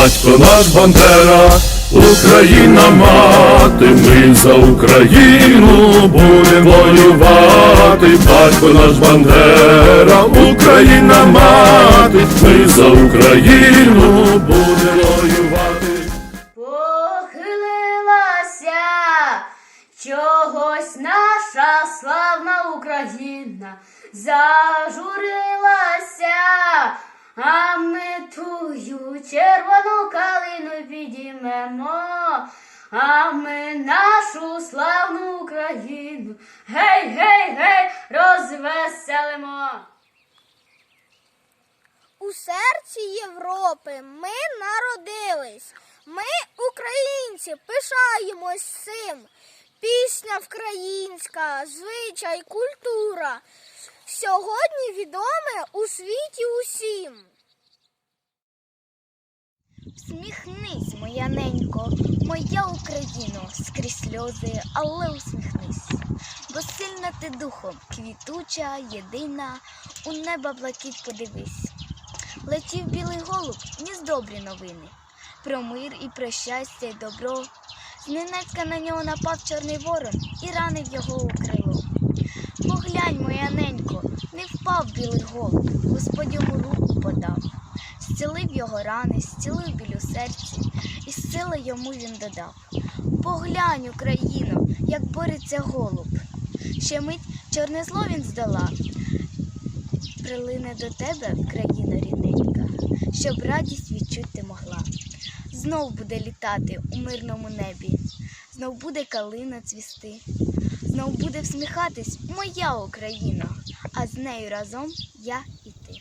батько наш Бандера, Україна мати, ми за Україну будемо воювати, батько наш Бандера, Україна мати, ми за Україну будемо воювати. Похилилася чогось наша славна Україна, зажурилася, а ми тую червону калину підіймемо, а ми нашу славну Україну, гей, гей, гей, розвеселимо. У серці Європи ми народились. Ми, українці, пишаємось цим. Пісня українська, звичай, культура. Сьогодні відоме у світі усім. Всміхнись, моя ненько, моя Україно, скрізь сльози, але усміхнись. Бо сильна ти духом, квітуча, єдина, у неба блакить подивись. Летів білий голуб, ніс добрі новини. Про мир і про щастя й добро. Зненацька на нього напав чорний ворон і ранив його у крило. Поглянь, моя ненько, не впав Господь йому руку подав. Зцілив його рани, зцілив біль у серці, і сили йому він додав. Поглянь, Україно, як бореться голуб. Ще мить чорне зло він здолав. Прилине до тебе, країна рідненька, щоб радість відчути могла. Знов буде літати у мирному небі, знов буде калина цвісти, знов буде всміхатись моя Україна, а з нею разом я і ти.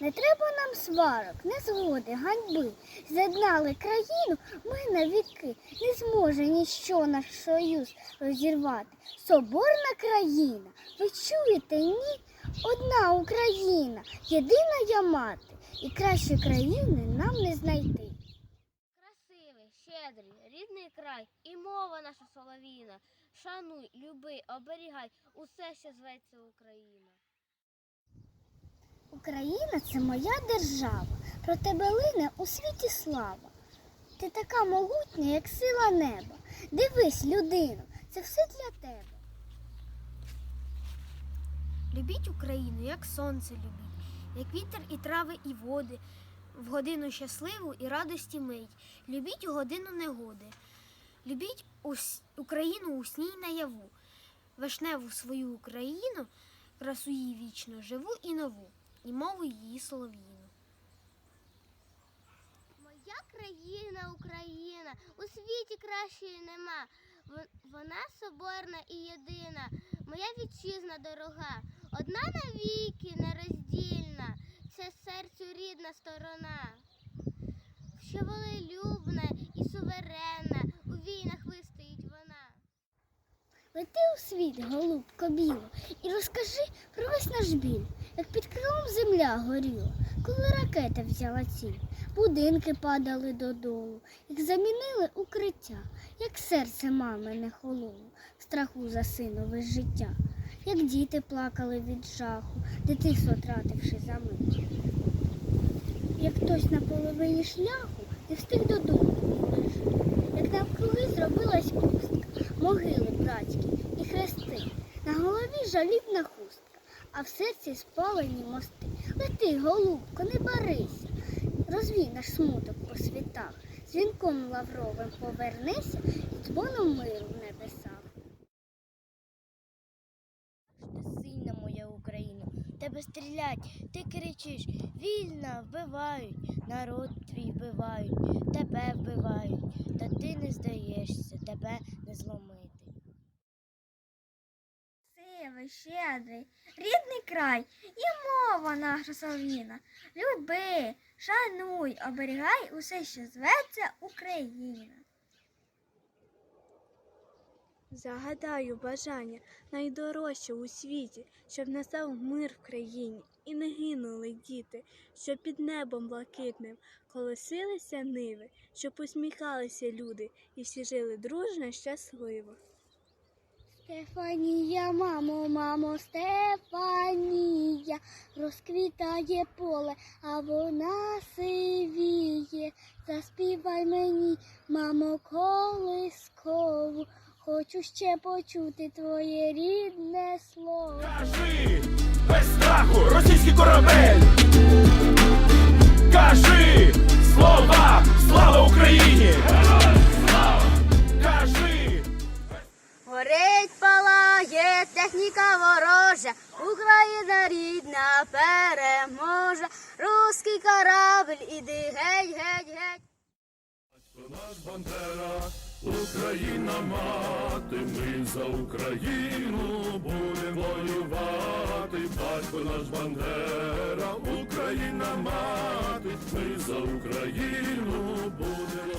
Не треба нам сварок, незгоди, ганьби. З'єднали країну, ми на віки. Не зможе ніщо наш союз розірвати. Соборна країна, ви чуєте, ні? Одна Україна, єдина я мати, і кращої країни нам не знайти. Край і мова наша солов'їна. Шануй, люби, оберігай усе, що зветься Україна. Україна це моя держава, про тебе лине у світі слава. Ти така могутня, як сила неба. Дивись, людино, це все для тебе. Любіть Україну, як сонце любіть, як вітер і трави, і води, в годину щасливу і радості мить. Любіть у годину негоди. Любіть Україну у сній наяву, вишневу свою Україну, красу її вічно живу і нову, і мову її солов'їну. Моя країна Україна, у світі кращої нема. Вона соборна і єдина, моя вітчизна дорога, одна навіки нероздільна, це серцю рідна сторона, що волелюбна і суверенна, у війнах вистоїть вона. Лети у світ, голубко біло, і розкажи про весь наш біль, як під крилом земля горіла, коли ракета взяла ціль, будинки падали додолу, як замінили укриття, як серце мами не хололо, страху за синове життя, як діти плакали від жаху, дитинство тративши за мить. Як хтось на половині шляху не встиг додому як навкруги зробилась пустка, могили братські хрести, на голові жалібна хустка, а в серці спалені мости. Лети, голубко, не барися, розвій наш смуток по світах, дзвінком лавровим повернися і дзвоном миру в небесах. Сильна моя Україна, тебе стрілять, ти кричиш, вільна, вбивають, народ твій вбивають, тебе вбивають, та ти не здаєшся, тебе не зломити. Сивий, щедрий, рідний край і мова наша солов'їна. Люби, шануй, оберігай усе, що зветься Україна. Загадаю бажання найдорожче у світі, щоб настав мир в країні і не гинули діти, щоб під небом блакитним колосилися ниви, щоб усміхалися люди і всі жили дружно, щасливо. Стефанія, мамо, мамо, Стефанія, розквітає поле, а вона сивіє. Заспівай мені, мамо, колискову. Хочу ще почути твоє рідне слово. Кажи без страху російський корабель. Кажи слова, слава Україні! Техніка ворожа, Україна рідна переможе, руський корабль, іди геть, геть, геть. Наш Бандера, Україна мати, ми за Україну будемо воювати, батько наш Бандера, Україна мати, ми за Україну будемо